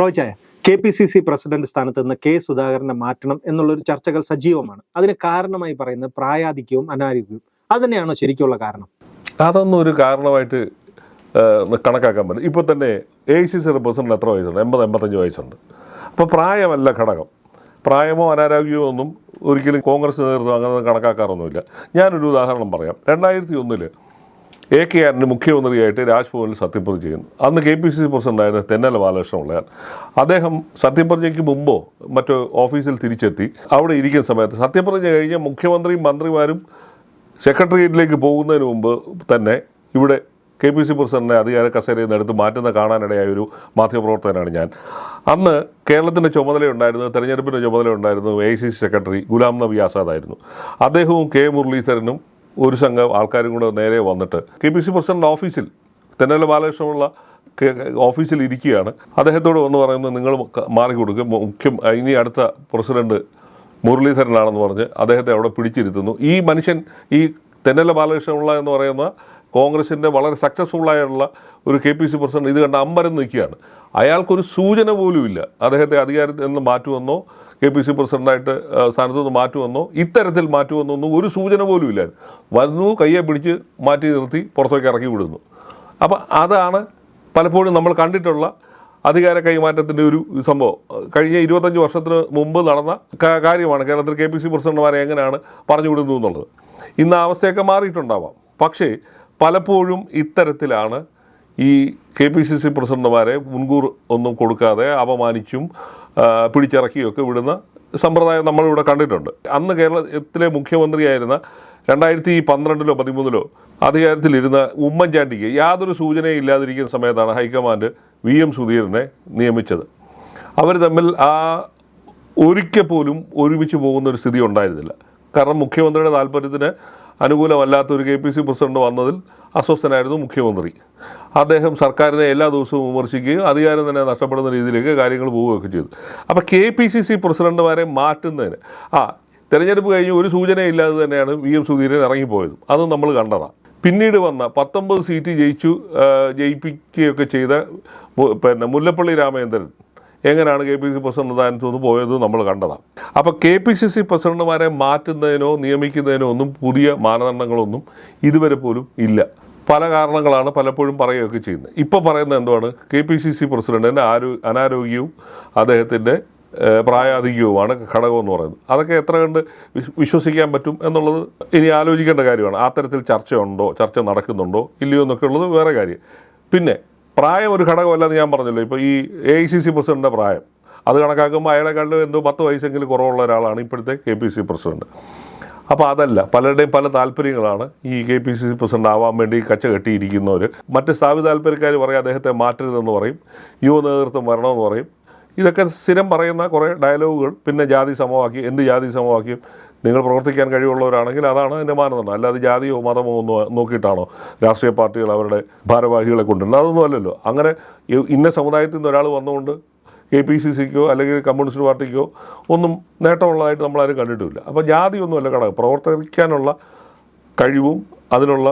റോയ്ചായ K P C C president സ്ഥാനത്ത് നിന്ന് K സുധാകരനെ മാറ്റണം എന്നുള്ളൊരു ചർച്ചകൾ സജീവമാണ്. അതിന് കാരണമായി പറയുന്നത് പ്രായാധിക്യവും അനാരോഗ്യവും. അത് തന്നെയാണോ ശരിക്കുള്ള കാരണം? അതൊന്നും ഒരു കാരണമായിട്ട് കണക്കാക്കാൻ പറ്റും ഇപ്പോൾ തന്നെ എ സി സി പ്രസിഡന്റ് എത്ര വയസ്സുണ്ട്? എൺപത് എൺപത്തഞ്ച് വയസ്സുണ്ട്. അപ്പോൾ പ്രായമല്ല ഘടകം. പ്രായമോ അനാരോഗ്യമോ ഒന്നും ഒരിക്കലും കോൺഗ്രസ് നേതൃത്വം അങ്ങനെ കണക്കാക്കാറൊന്നുമില്ല. ഞാനൊരു ഉദാഹരണം പറയാം. രണ്ടായിരത്തി ഒന്നിൽ എ കെ ആറിന് മുഖ്യമന്ത്രിയായിട്ട് രാജ്ഭവനിൽ സത്യപ്രതിജ്ഞ ചെയ്യുന്നു. അന്ന് കെ പി സി സി പ്രസിഡന്റായിരുന്ന തെന്നല ബാലകൃഷ്ണപിള്ളയാണ് അദ്ദേഹം സത്യപ്രതിജ്ഞയ്ക്ക് മുമ്പോ മറ്റോ ഓഫീസിൽ തിരിച്ചെത്തി അവിടെ ഇരിക്കുന്ന സമയത്ത് സത്യപ്രതിജ്ഞ കഴിഞ്ഞ മുഖ്യമന്ത്രിയും മന്ത്രിമാരും സെക്രട്ടേറിയറ്റിലേക്ക് പോകുന്നതിന് മുമ്പ് തന്നെ ഇവിടെ കെ പി സി പ്രസിഡന്റിനെ അധികാര കസേരയിൽ നിന്ന് എടുത്ത് മാറ്റുന്ന കാണാനിടയായ ഒരു മാധ്യമപ്രവർത്തകനാണ് ഞാൻ. അന്ന് കേരളത്തിന്റെ ചുമതലയുണ്ടായിരുന്നു തെരഞ്ഞെടുപ്പിന്റെ ചുമതലയുണ്ടായിരുന്നു A C C secretary Ghulam Nabi ആസാദായിരുന്നു. അദ്ദേഹവും കെ മുരളീധരനും ഒരു സംഘം ആൾക്കാരും കൂടെ നേരെ വന്നിട്ട് കെ പി സി പ്രസിഡന്റ് ഓഫീസിൽ തെന്നല ബാലകൃഷ്ണമുള്ള ഓഫീസിൽ ഇരിക്കുകയാണ്. അദ്ദേഹത്തോട് വന്ന് പറയുന്നത് നിങ്ങൾ മാറി കൊടുക്കുക മുഖ്യം ഇനി അടുത്ത പ്രസിഡന്റ് മുരളീധരനാണെന്ന് പറഞ്ഞ് അദ്ദേഹത്തെ അവിടെ പിടിച്ചിരുത്തുന്നു. ഈ മനുഷ്യൻ ഈ തെന്നല ബാലകൃഷ്ണപിള്ള എന്ന് പറയുന്ന കോൺഗ്രസിന്റെ വളരെ സക്സസ്ഫുൾ ആയുള്ള ഒരു കെ പി സി പ്രസിഡന്റ് ഇത് കണ്ട് അമ്പരം നിൽക്കുകയാണ്. അയാൾക്കൊരു സൂചന പോലും ഇല്ല അദ്ദേഹത്തെ അധികാരത്തിൽ നിന്ന് മാറ്റുമെന്നോ കെ പി സി പ്രസിഡന്റായിട്ട് ആ, സ്ഥാനത്ത് നിന്ന് മാറ്റുമെന്നോ ഇത്തരത്തിൽ മാറ്റുമെന്നോ ഒന്നും ഒരു സൂചന പോലും ഇല്ലായിരുന്നു. വന്നു കയ്യെ പിടിച്ച് മാറ്റി നിർത്തി പുറത്തേക്ക് ഇറക്കി വിടുന്നു. അപ്പം അതാണ് പലപ്പോഴും നമ്മൾ കണ്ടിട്ടുള്ള അധികാര കൈമാറ്റത്തിന്റെ ഒരു സംഭവം. കഴിഞ്ഞ ഇരുപത്തഞ്ച് വർഷത്തിന് മുമ്പ് നടന്ന കാര്യമാണ് കേരളത്തിൽ കെ പി സി പ്രസിഡന്റുമാരെ എങ്ങനെയാണ് പറഞ്ഞു വിടുന്നു എന്നുള്ളത്. ഇന്ന് അവസ്ഥയൊക്കെ മാറിയിട്ടുണ്ടാവാം. പക്ഷേ പലപ്പോഴും ഇത്തരത്തിലാണ് ഈ കെ പി സി സി പ്രസിഡന്റുമാരെ മുൻകൂർ ഒന്നും കൊടുക്കാതെ അപമാനിച്ചും പിടിച്ചിറക്കിയൊക്കെ വിടുന്ന സമ്പ്രദായം നമ്മളിവിടെ കണ്ടിട്ടുണ്ട്. അന്ന് കേരളത്തിലെ മുഖ്യമന്ത്രിയായിരുന്ന രണ്ടായിരത്തി പന്ത്രണ്ടിലോ പതിമൂന്നിലോ അധികാരത്തിലിരുന്ന ഉമ്മൻചാണ്ടിക്ക് യാതൊരു സൂചനയും ഇല്ലാതിരിക്കുന്ന സമയത്താണ് ഹൈക്കമാൻഡ് വി എം സുധീരനെ നിയമിച്ചത്. അവർ തമ്മിൽ ആ ഒരിക്കൽ പോലും ഒരുമിച്ച് പോകുന്ന ഒരു സ്ഥിതി ഉണ്ടായിരുന്നില്ല. കാരണം മുഖ്യമന്ത്രിയുടെ താല്പര്യത്തിന് അനുകൂലമല്ലാത്ത ഒരു കെ പി സി പ്രസിഡന്റ് വന്നതിൽ അസ്വസ്ഥനായിരുന്നു മുഖ്യമന്ത്രി. അദ്ദേഹം സർക്കാരിനെ എല്ലാ ദിവസവും വിമർശിക്കുകയും അധികാരം തന്നെ നഷ്ടപ്പെടുന്ന രീതിയിലേക്ക് കാര്യങ്ങൾ പോവുകയൊക്കെ ചെയ്തു. അപ്പോൾ കെ പി സി സി പ്രസിഡന്റുമാരെ മാറ്റുന്നതിന് ആ തെരഞ്ഞെടുപ്പ് കഴിഞ്ഞ് ഒരു സൂചനയില്ലാതെ തന്നെയാണ് വി എം സുധീരൻ ഇറങ്ങിപ്പോയത്. അതും നമ്മൾ കണ്ടതാണ് പിന്നീട് വന്ന പത്തൊമ്പത് സീറ്റ് ജയിച്ചു ജയിപ്പിക്കുകയൊക്കെ ചെയ്ത പിന്നെ മുല്ലപ്പള്ളി രാമചന്ദ്രൻ എങ്ങനെയാണ് കെ പി സി പ്രസിഡന്റ് സ്ഥാനത്ത് പോയത് നമ്മൾ കണ്ടതാണ്. അപ്പോൾ കെ പി സി സി പ്രസിഡന്റുമാരെ മാറ്റുന്നതിനോ നിയമിക്കുന്നതിനോ ഒന്നും പുതിയ മാനദണ്ഡങ്ങളൊന്നും ഇതുവരെ പോലും ഇല്ല. പല കാരണങ്ങളാണ് പലപ്പോഴും പറയുകയൊക്കെ ചെയ്യുന്നത്. ഇപ്പോൾ പറയുന്നത് എന്തുവാണ്? കെ പി സി സി പ്രസിഡന്റിന്റെ ആരോ അനാരോഗ്യവും അദ്ദേഹത്തിന്റെ പ്രായാധിക്യവുമാണ് ഘടകം എന്ന് പറയുന്നത്. അതൊക്കെ എത്ര കണ്ട് വിശ്വസിക്കാൻ പറ്റും എന്നുള്ളത് ഇനി ആലോചിക്കേണ്ട കാര്യമാണ്. ആ തരത്തിൽ ചർച്ചയുണ്ടോ? ചർച്ച നടക്കുന്നുണ്ടോ? ഇല്ലയോ എന്നൊക്കെ ഉള്ളത് വേറെ കാര്യം. പിന്നെ പ്രായം ഒരു ഘടകമല്ലെന്ന് ഞാൻ പറഞ്ഞല്ലോ? ഇപ്പോൾ ഈ എ ഐ സി സി പ്രസിഡന്റിന്റെ പ്രായം. അത് കണക്കാക്കുമ്പോൾ അയാളെക്കാളും എന്തോ പത്ത് വയസ്സെങ്കിലും കുറവുള്ള ഒരാളാണ് ഇപ്പോഴത്തെ കെ പി സി പ്രസിഡന്റ്. അപ്പോൾ അതല്ല പലരുടെയും പല താല്പര്യങ്ങളാണ് ഈ K P C C president ആവാൻ വേണ്ടി കച്ച കെട്ടിയിരിക്കുന്നവർ മറ്റ് സ്ഥാപിത താല്പര്യക്കാർ പറയും അദ്ദേഹത്തെ മാറ്റരുതെന്ന് പറയും യുവ നേതൃത്വം വരണമെന്ന് പറയും. ഇതൊക്കെ സ്ഥിരം പറയുന്ന കുറേ ഡയലോഗുകൾ പിന്നെ ജാതി സമവാക്യം എന്ത് ജാതി സമവാക്യം നിങ്ങൾ പ്രവർത്തിക്കാൻ കഴിവുള്ളവരാണെങ്കിൽ അതാണ് അതിന്റെ മാനദണ്ഡം. അല്ലാതെ ജാതിയോ മതമോ ഒന്നും നോക്കിയിട്ടാണോ രാഷ്ട്രീയ പാർട്ടികൾ അവരുടെ ഭാരവാഹികളെ കൊണ്ടുവരുന്നത്? അതൊന്നും അല്ലല്ലോ. അങ്ങനെ ഇന്ന സമുദായത്തിൽ നിന്ന് ഒരാൾ വന്നുകൊണ്ട് കെ പി സി സിക്കോ അല്ലെങ്കിൽ കമ്മ്യൂണിസ്റ്റ് പാർട്ടിക്കോ ഒന്നും നേട്ടമുള്ളതായിട്ട് നമ്മളാരും കണ്ടിട്ടില്ല. അപ്പോൾ ജാതിയൊന്നുമല്ല ഘടകം പ്രവർത്തിക്കാനുള്ള കഴിവും അതിനുള്ള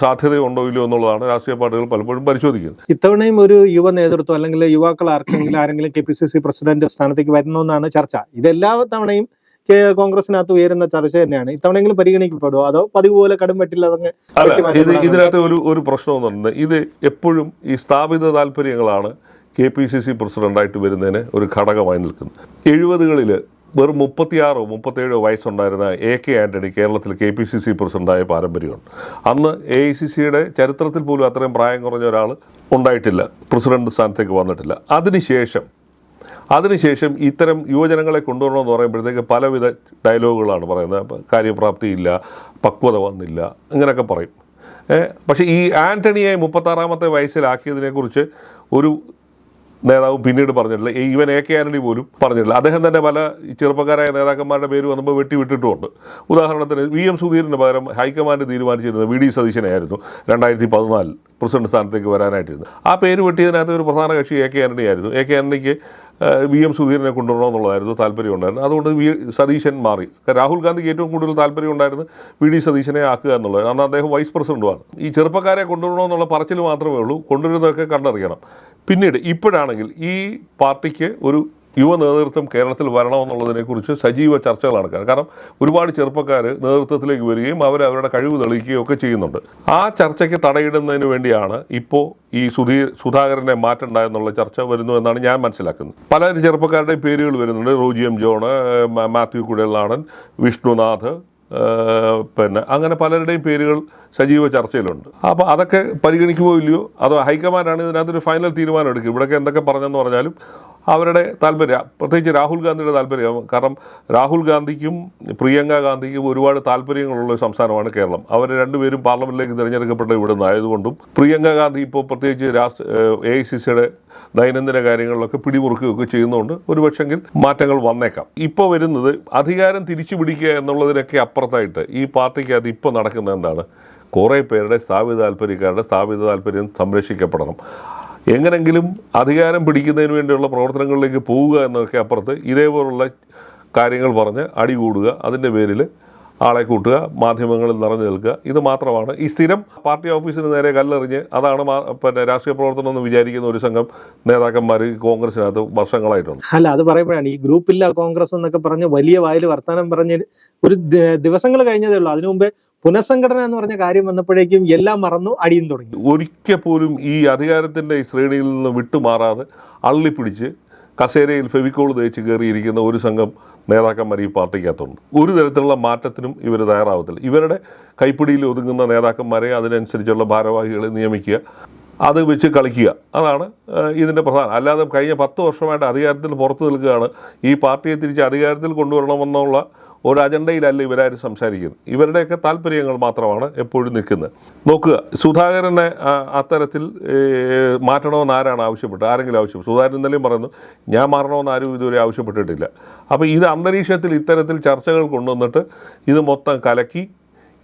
സാധ്യതയുണ്ടോ ഉണ്ടോ ഇല്ലയോ എന്നുള്ളതാണ് രാഷ്ട്രീയ പാർട്ടികൾ പലപ്പോഴും പരിശോധിക്കുന്നത്. ഇത്തവണയും ഒരു യുവ നേതൃത്വം അല്ലെങ്കിൽ യുവാക്കൾ ആർക്കെങ്കിലും ആരെങ്കിലും K P C C president സ്ഥാനത്തേക്ക് വരുന്നതെന്നാണ് ചർച്ച. ഇതെല്ലാ തവണയും കോൺഗ്രസിനകത്ത് ഉയരുന്ന ചർച്ച തന്നെയാണ്. ഇത്തവണയെങ്കിലും പരിഗണിക്കപ്പെടുമോ അതോ പതിവ് പോലെ കടും വെട്ടില്ല ഇത് ഇതിനകത്ത് ഒരു ഒരു പ്രശ്നം എന്ന് പറയുന്നത്. ഇത് എപ്പോഴും ഈ സ്ഥാപിത താല്പര്യങ്ങളാണ് കെ പി സി സി പ്രസിഡന്റായിട്ട് വരുന്നതിന് ഒരു ഘടകമായി നിൽക്കുന്നത്. എഴുപതുകളിൽ വെറും മുപ്പത്തിയാറോ മുപ്പത്തേഴോ വയസ്സുണ്ടായിരുന്ന എ കെ ആന്റണി കേരളത്തിൽ കെ പി സി സി പ്രസിഡന്റായ പാരമ്പര്യമുണ്ട്. അന്ന് എ ഐ സി സിയുടെ ചരിത്രത്തിൽ പോലും അത്രയും പ്രായം കുറഞ്ഞ ഒരാൾ ഉണ്ടായിട്ടില്ല. പ്രസിഡന്റ് സ്ഥാനത്തേക്ക് വന്നിട്ടില്ല. അതിനുശേഷം അതിനുശേഷം ഇത്തരം യുവജനങ്ങളെ കൊണ്ടുവരണമെന്ന് പറയുമ്പോഴത്തേക്ക് പലവിധ ഡയലോഗുകളാണ് പറയുന്നത്. കാര്യപ്രാപ്തിയില്ല പക്വത വന്നില്ല ഇങ്ങനെയൊക്കെ പറയും. പക്ഷേ ഈ ആന്റണിയെ മുപ്പത്താറാമത്തെ വയസ്സിലാക്കിയതിനെക്കുറിച്ച് ഒരു നേതാവും പിന്നീട് പറഞ്ഞിട്ടില്ല. ഈവൻ എ കെ ആന്റണി പോലും പറഞ്ഞിട്ടില്ല. അദ്ദേഹം തന്നെ പല ചെറുപ്പക്കാരായ നേതാക്കന്മാരുടെ പേര് വന്നപ്പോൾ വെട്ടിവിട്ടിട്ടുമുണ്ട് ഉദാഹരണത്തിന് വി എം സുധീരിന് പകരം ഹൈക്കമാൻഡ് തീരുമാനിച്ചിരുന്നത് വി ഡി സതീശനായിരുന്നു രണ്ടായിരത്തി പതിനാലിൽ പ്രസിഡന്റ് സ്ഥാനത്തേക്ക് വരാനായിട്ടിരുന്നു ആ പേര് വെട്ടിയതിനകത്ത് ഒരു പ്രധാന കക്ഷി എ കെ ആന്റണി ആയിരുന്നു. എ കെ ആന്റണിക്ക് വി എം സുധീരനെ കൊണ്ടുവരണമെന്നുള്ളതായിരുന്നു താല്പര്യമുണ്ടായിരുന്നു അതുകൊണ്ട് വി സതീശൻ മാറി. രാഹുൽ ഗാന്ധിക്ക് ഏറ്റവും കൂടുതൽ താല്പര്യം ഉണ്ടായിരുന്നു വി ഡി സതീശനെ ആക്കുക എന്നുള്ളത് അന്ന് അദ്ദേഹം വൈസ് പ്രസിഡന്റുമാണ്. ഈ ചെറുപ്പക്കാരെ കൊണ്ടുവരണമെന്നുള്ള പറച്ചിൽ മാത്രമേ ഉള്ളൂ. കൊണ്ടുവരുന്നതൊക്കെ കണ്ടറിയണം. പിന്നീട് ഇപ്പോഴാണെങ്കിൽ ഈ പാർട്ടിക്ക് ഒരു യുവ നേതൃത്വം കേരളത്തിൽ വരണമെന്നുള്ളതിനെക്കുറിച്ച് സജീവ ചർച്ചകൾ നടക്കുക കാരണം ഒരുപാട് ചെറുപ്പക്കാർ നേതൃത്വത്തിലേക്ക് വരികയും അവർ അവരുടെ കഴിവ് തെളിയിക്കുകയും ഒക്കെ ചെയ്യുന്നുണ്ട്. ആ ചർച്ചയ്ക്ക് തടയിടുന്നതിന് വേണ്ടിയാണ് ഇപ്പോൾ ഈ സുധീ സുധാകരനെ മാറ്റണ്ടായെന്നുള്ള ചർച്ച വരുന്നു എന്നാണ് ഞാൻ മനസ്സിലാക്കുന്നത്. പല ചെറുപ്പക്കാരുടെയും പേരുകൾ വരുന്നുണ്ട്. റോജി എം ജോണ് മാത്യു മാത്യു നാടൻ വിഷ്ണുനാഥ് പിന്നെ അങ്ങനെ പലരുടെയും പേരുകൾ സജീവ ചർച്ചയിലുണ്ട്. അപ്പോൾ അതൊക്കെ പരിഗണിക്കുമോ ഇല്ലയോ? അതോ ഹൈക്കമാൻഡാണ് ഇതിനകത്തൊരു ഫൈനൽ തീരുമാനം എടുക്കുക? ഇവിടെയൊക്കെ എന്തൊക്കെ പറഞ്ഞെന്ന് പറഞ്ഞാലും അവരുടെ താല്പര്യം പ്രത്യേകിച്ച് രാഹുൽ ഗാന്ധിയുടെ താല്പര്യം. കാരണം രാഹുൽ ഗാന്ധിക്കും പ്രിയങ്ക ഗാന്ധിക്കും ഒരുപാട് താല്പര്യങ്ങളുള്ള സംസ്ഥാനമാണ് കേരളം. അവർ രണ്ടുപേരും പാർലമെന്റിലേക്ക് തിരഞ്ഞെടുക്കപ്പെട്ട ഇവിടുന്ന്. ആയതുകൊണ്ടും പ്രിയങ്ക ഗാന്ധി ഇപ്പോൾ പ്രത്യേകിച്ച് രാഷ്ട്ര എ ഐ സി സിയുടെ ദൈനംദിന കാര്യങ്ങളിലൊക്കെ പിടിമുറുക്കുകയൊക്കെ ചെയ്യുന്നതുകൊണ്ട് ഒരുപക്ഷെങ്കിൽ മാറ്റങ്ങൾ വന്നേക്കാം. ഇപ്പോൾ വരുന്നത് അധികാരം തിരിച്ചു പിടിക്കുക എന്നുള്ളതിനൊക്കെ അപ്പുറത്തായിട്ട് ഈ പാർട്ടിക്ക് അത് ഇപ്പോൾ നടക്കുന്നത് എന്താണ്? കുറേ പേരുടെ സ്ഥാപിത താല്പര്യക്കാരുടെ സ്ഥാപിത താല്പര്യം സംരക്ഷിക്കപ്പെടണം. എങ്ങനെങ്കിലും അധികാരം പിടിക്കുന്നതിന് വേണ്ടിയുള്ള പ്രവർത്തനങ്ങളിലേക്ക് പോവുക എന്നൊക്കെ അപ്പുറത്ത് ഇതേപോലുള്ള കാര്യങ്ങൾ പറഞ്ഞ് അടികൂടുക അതിന്റെ പേരിൽ ആളെ കൂട്ടുക മാധ്യമങ്ങളിൽ നിറഞ്ഞു നിൽക്കുക. ഇത് മാത്രമാണ്. ഈ സ്ഥിരം പാർട്ടി ഓഫീസിന് നേരെ കല്ലെറിഞ്ഞ് അതാണ് പിന്നെ രാഷ്ട്രീയ പ്രവർത്തനം എന്ന് വിചാരിക്കുന്ന ഒരു സംഘം നേതാക്കന്മാർ കോൺഗ്രസിനകത്ത് വർഷങ്ങളായിട്ടുണ്ട്. അല്ല അത് പറയുമ്പോഴാണ് ഈ ഗ്രൂപ്പില്ല കോൺഗ്രസ് എന്നൊക്കെ പറഞ്ഞ് വലിയ വായിൽ വർത്തമാനം പറഞ്ഞ് ഒരു ദിവസങ്ങൾ കഴിഞ്ഞതേ ഉള്ളൂ. അതിനു മുമ്പേ പുനഃസംഘടന എന്ന് പറഞ്ഞ കാര്യം വന്നപ്പോഴേക്കും എല്ലാം മറന്നു അടിയും തുടങ്ങി. ഒരിക്കൽ പോലും ഈ അധികാരത്തിന്റെ ശ്രേണിയിൽ നിന്ന് വിട്ടുമാറാതെ അള്ളിപ്പിടിച്ച് കസേരയിൽ ഫെവിക്കോൾ തേച്ച് കയറിയിരിക്കുന്ന ഒരു സംഘം നേതാക്കന്മാർ ഈ പാർട്ടിക്കകത്തുണ്ട്. ഒരു തരത്തിലുള്ള മാറ്റത്തിനും ഇവർ തയ്യാറാവത്തില്ല. ഇവരുടെ കൈപ്പിടിയിൽ ഒതുങ്ങുന്ന നേതാക്കന്മാരെ അതിനനുസരിച്ചുള്ള ഭാരവാഹികളെ നിയമിക്കുക അത് വെച്ച് കളിക്കുക. അതാണ് ഇതിന്റെ പ്രധാനം. അല്ലാതെ കഴിഞ്ഞ പത്ത് വർഷമായിട്ട് അധികാരത്തിൽ പുറത്തു നിൽക്കുകയാണ്. ഈ പാർട്ടിയെ തിരിച്ച് അധികാരത്തിൽ കൊണ്ടുവരണമെന്നുള്ള ഒരു അജണ്ടയിലല്ല ഇവരാരും സംസാരിക്കുന്നത്. ഇവരുടെയൊക്കെ താല്പര്യങ്ങൾ മാത്രമാണ് എപ്പോഴും നിൽക്കുന്നത്. നോക്കുക സുധാകരനെ അത്തരത്തിൽ മാറ്റണമെന്ന് ആരാണ് ആവശ്യപ്പെട്ടത്? ആരെങ്കിലും ആവശ്യപ്പെട്ടു. സുധാകരൻ ഇന്നലെയും പറയുന്നു ഞാൻ മാറണമെന്ന് ആരും ഇതുവരെ ആവശ്യപ്പെട്ടിട്ടില്ല. അപ്പോൾ ഇത് അന്തരീക്ഷത്തിൽ ഇത്തരത്തിൽ ചർച്ചകൾ കൊണ്ടുവന്നിട്ട് ഇത് മൊത്തം കലക്കി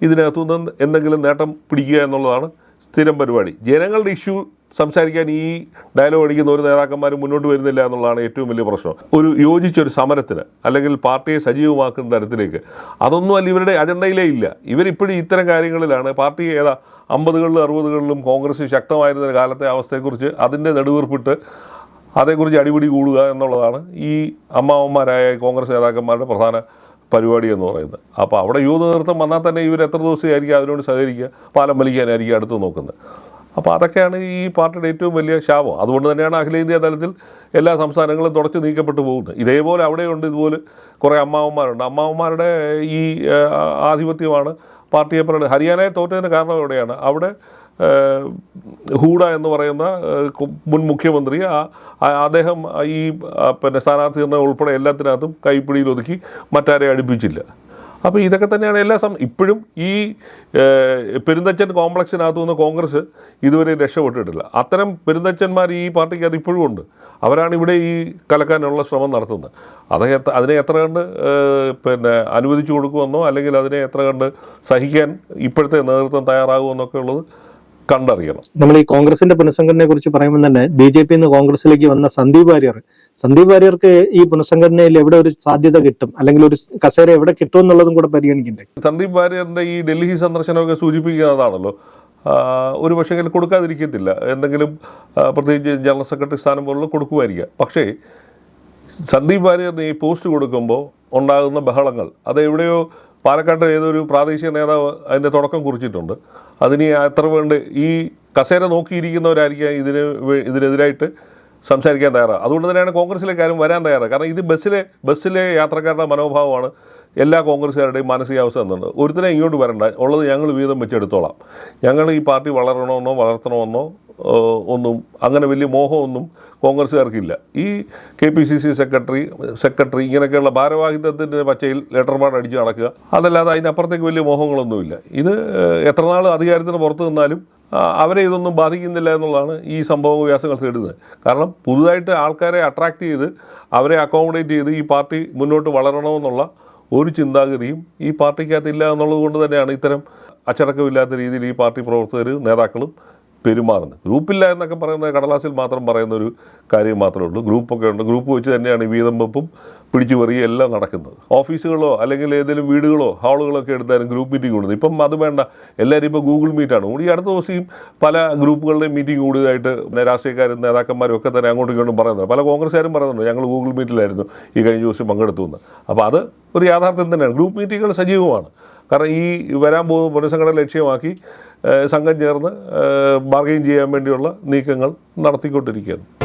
ഇതിനകത്തുനിന്ന് എന്തെങ്കിലും നേട്ടം പിടിക്കുക എന്നുള്ളതാണ് സ്ഥിരം പരിപാടി. ജനങ്ങളുടെ ഇഷ്യൂ സംസാരിക്കാൻ ഈ ഡയലോഗ് അടിക്കുന്ന ഒരു നേതാക്കന്മാരും മുന്നോട്ട് വരുന്നില്ല എന്നുള്ളതാണ് ഏറ്റവും വലിയ പ്രശ്നം. ഒരു യോജിച്ചൊരു സമരത്തിന് അല്ലെങ്കിൽ പാർട്ടിയെ സജീവമാക്കുന്ന തരത്തിലേക്ക് അതൊന്നും അല്ല ഇവരുടെ അജണ്ടയിലേ ഇല്ല. ഇവരിപ്പോഴും ഇത്തരം കാര്യങ്ങളിലാണ് പാർട്ടി ഏതാ അമ്പതുകളിലും അറുപതുകളിലും കോൺഗ്രസ് ശക്തമായിരുന്ന കാലത്തെ അവസ്ഥയെക്കുറിച്ച് അതിന്റെ നെടുവീർപ്പിട്ട് അതേക്കുറിച്ച് അടിപിടി കൂടുക എന്നുള്ളതാണ് ഈ അമ്മാവന്മാരായ കോൺഗ്രസ് നേതാക്കന്മാരുടെ പ്രധാന പരിപാടി എന്ന് പറയുന്നത്. അപ്പോൾ അവിടെ യുവ നേതൃത്വം വന്നാൽ തന്നെ ഇവർ എത്ര ദിവസമായിരിക്കും അതിനോട് സഹകരിക്കുക? പാലം വലിക്കാനായിരിക്കും അടുത്ത് നോക്കുന്നത്. അപ്പോൾ അതൊക്കെയാണ് ഈ പാർട്ടിയുടെ ഏറ്റവും വലിയ ശാപം. അതുകൊണ്ട് തന്നെയാണ് അഖിലേന്ത്യാ തലത്തിൽ എല്ലാ സംസ്ഥാനങ്ങളും തുടച്ച് നീക്കപ്പെട്ടു പോകുന്നത്. ഇതേപോലെ അവിടെയുണ്ട് ഇതുപോലെ കുറേ അമ്മാവന്മാരുണ്ട്. അമ്മാവന്മാരുടെ ഈ ആധിപത്യമാണ് പാർട്ടിയെ പറയുന്നത് ഹരിയാനയെ തോറ്റതിന് കാരണം എവിടെയാണ്? അവിടെ ഹൂഡ എന്ന് പറയുന്ന മുൻ മുഖ്യമന്ത്രി അദ്ദേഹം ഈ പിന്നെ സ്ഥാനാർത്ഥി നിർണയം ഉൾപ്പെടെ എല്ലാത്തിനകത്തും കൈപ്പിടിയിൽ ഒതുക്കി മറ്റാരെ അടുപ്പിച്ചില്ല. അപ്പോൾ ഇതൊക്കെ തന്നെയാണ് എല്ലാ സം ഇപ്പോഴും ഈ പെരുന്തച്ചൻ കോംപ്ലക്സിനകത്തു നിന്ന് കോൺഗ്രസ് ഇതുവരെ രക്ഷപ്പെട്ടിട്ടില്ല. അത്തരം പെരുന്തച്ചന്മാർ ഈ പാർട്ടിക്ക് അത് ഇപ്പോഴും ഉണ്ട്. അവരാണ് ഇവിടെ ഈ കലക്കാനുള്ള ശ്രമം നടത്തുന്നത്. അത് അതിനെ എത്ര കണ്ട് പിന്നെ അനുവദിച്ചു കൊടുക്കുമെന്നോ അല്ലെങ്കിൽ അതിനെ എത്ര കണ്ട് സഹിക്കാൻ ഇപ്പോഴത്തെ നേതൃത്വം തയ്യാറാകുമെന്നൊക്കെ ഉള്ളത് കണ്ടറിയണം. നമ്മൾ ഈ കോൺഗ്രസിന്റെ പുനഃസംഘടനയെ കുറിച്ച് പറയുമ്പോൾ തന്നെ ബി ജെ പി കോൺഗ്രസിലേക്ക് വന്ന സന്ദീപ് വാര്യർ. സന്ദീപ് വാര്യർക്ക് ഈ പുനഃസംഘടനയിൽ എവിടെ ഒരു സാധ്യത കിട്ടും? അല്ലെങ്കിൽ ഒരു കസേര എവിടെ കിട്ടും എന്നുള്ളതും കൂടെ പരിഗണിക്കണ്ടേ? സന്ദീപ് വാര്യറിന്റെ ഈ ഡൽഹി സന്ദർശനമൊക്കെ സൂചിപ്പിക്കുന്നതാണല്ലോ ഒരു പക്ഷേ കൊടുക്കാതിരിക്കത്തില്ല. എന്തെങ്കിലും പ്രത്യേകിച്ച് ജനറൽ സെക്രട്ടറി സ്ഥാനം പോലുള്ള കൊടുക്കുമായിരിക്കാം. പക്ഷേ സന്ദീപ് വാര്യറിന് ഈ പോസ്റ്റ് കൊടുക്കുമ്പോൾ ഉണ്ടാകുന്ന ബഹളങ്ങൾ അത് എവിടെയോ പാലക്കാട്ട് ഏതൊരു പ്രാദേശിക നേതാവ് അതിന്റെ തുടക്കം കുറിച്ചിട്ടുണ്ട്. അതിന് എത്ര വേണ്ട ഈ കസേര നോക്കിയിരിക്കുന്നവരായിരിക്കാം ഇതിന് ഇതിനെതിരായിട്ട് സംസാരിക്കാൻ തയ്യാറാണ് അതുകൊണ്ട് തന്നെയാണ് കോൺഗ്രസ്സിലേക്കാരും വരാൻ തയ്യാറാണ് കാരണം ഇത് ബസ്സിലെ ബസ്സിലെ യാത്രക്കാരുടെ മനോഭാവമാണ് എല്ലാ കോൺഗ്രസ്സുകാരുടെയും മാനസികാവസ്ഥ എന്നുണ്ട് ഒരുത്തനെ ഇങ്ങോട്ട് വരണ്ട. ഉള്ളത് ഞങ്ങൾ വീതം വെച്ചെടുത്തോളാം. ഞങ്ങൾ ഈ പാർട്ടി വളരണമെന്നോ വളർത്തണമെന്നോ ഒന്നും അങ്ങനെ വലിയ മോഹമൊന്നും കോൺഗ്രസ്സുകാർക്കില്ല. ഈ K P C C secretary secretary ഇങ്ങനെയൊക്കെയുള്ള ഭാരവാഹിത്വത്തിന്റെ പച്ചയിൽ ലെറ്റർ പാഡ് അടിച്ച് നടക്കുക അതല്ലാതെ അതിനപ്പുറത്തേക്ക് വലിയ മോഹങ്ങളൊന്നുമില്ല. ഇത് എത്ര നാൾ അധികാരത്തിന് പുറത്ത് നിന്നാലും അവരെ ഇതൊന്നും ബാധിക്കുന്നില്ല എന്നുള്ളതാണ് ഈ സംഭവ വ്യാസങ്ങൾ തേടുന്നത്. കാരണം പുതുതായിട്ട് ആൾക്കാരെ അട്രാക്റ്റ് ചെയ്ത് അവരെ അക്കോമഡേറ്റ് ചെയ്ത് ഈ പാർട്ടി മുന്നോട്ട് വളരണമെന്നുള്ള ഒരു ചിന്താഗതിയും ഈ പാർട്ടിക്കകത്തില്ല എന്നുള്ളത് കൊണ്ട് തന്നെയാണ് ഇത്തരം അച്ചടക്കമില്ലാത്ത രീതിയിൽ ഈ പാർട്ടി പ്രവർത്തകർ നേതാക്കളും പെരുമാറുന്നത്. ഗ്രൂപ്പില്ല എന്നൊക്കെ പറയുന്ന കടലാസിൽ മാത്രം പറയുന്ന ഒരു കാര്യം മാത്രമേ ഉള്ളൂ. ഗ്രൂപ്പൊക്കെ ഉണ്ട്. ഗ്രൂപ്പ് വെച്ച് തന്നെയാണ് ഈ വീതം വെപ്പും പിടിച്ചു പറിയും എല്ലാം നടക്കുന്നത്. ഓഫീസുകളോ അല്ലെങ്കിൽ ഏതെങ്കിലും വീടുകളോ ഹാളുകളോ ഒക്കെ എടുത്താലും ഗ്രൂപ്പ് മീറ്റിംഗ് കൂടുന്നത്. ഇപ്പം അത് വേണ്ട. എല്ലാവരും ഇപ്പോൾ ഗൂഗിൾ മീറ്റാണ്. ഈ അടുത്ത ദിവസം പല ഗ്രൂപ്പുകളുടെയും മീറ്റിംഗ് കൂടുതലായിട്ട് രാഷ്ട്രീയക്കാരും നേതാക്കന്മാരും ഒക്കെ തന്നെ അങ്ങോട്ടും ഇങ്ങോട്ടും പറയുന്നത് പല കോൺഗ്രസ്സുകാരും പറയുന്നുണ്ട്. ഞങ്ങൾ ഗൂഗിൾ മീറ്റിലായിരുന്നു ഈ കഴിഞ്ഞ ദിവസം പങ്കെടുത്തു എന്ന്. അപ്പോൾ അത് ഒരു യാഥാർത്ഥ്യം തന്നെയാണ്. ഗ്രൂപ്പ് മീറ്റിങ്ങുകൾ സജീവമാണ്. കാരണം ഈ വരാൻ പോകുന്ന പുനഃസംഘടന ലക്ഷ്യമാക്കി സംഘം ചേർന്ന് ബാർഗെയിൻ ചെയ്യാൻ വേണ്ടിയുള്ള നീക്കങ്ങൾ നടത്തിക്കൊണ്ടിരിക്കുകയാണ്.